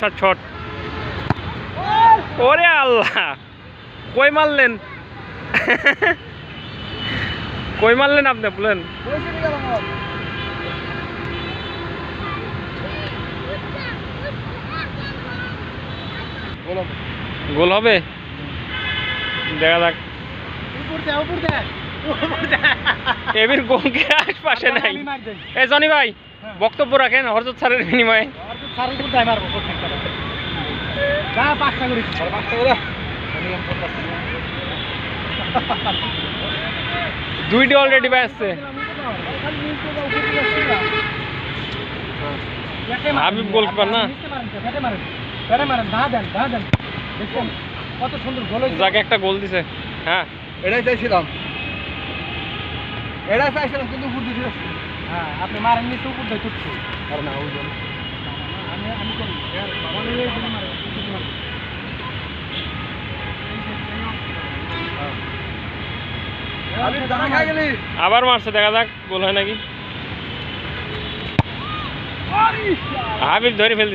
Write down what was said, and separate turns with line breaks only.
আচ্ছা ছট ওরে আল্লাহ। কই মারলেন? কই মারলেন আপনি বলেন। গোল হবে? দেখা যাক। এবির গোলকে আশপাশে নাই? এ জনি ভাই বক্তব্য রাখেন হরজত স্যারের বিনিময়ে। দুইটি অলরেডি ভাই আসছে। হাবিব গোলকিপার না?
কত সুন্দর গোল
যাকে একটা গোল দিছে। হ্যাঁ।
এটাই চাইছিলাম। এটাই চাইছিলাম কিন্তু
হ্যাঁ আপনি মারেন নিচে উপর দিয়ে তুটছে
আর না ওই জন্য।
আবার মারছে দেখা যাক গোল হয় নাকি হাবিব ধরে ফেল।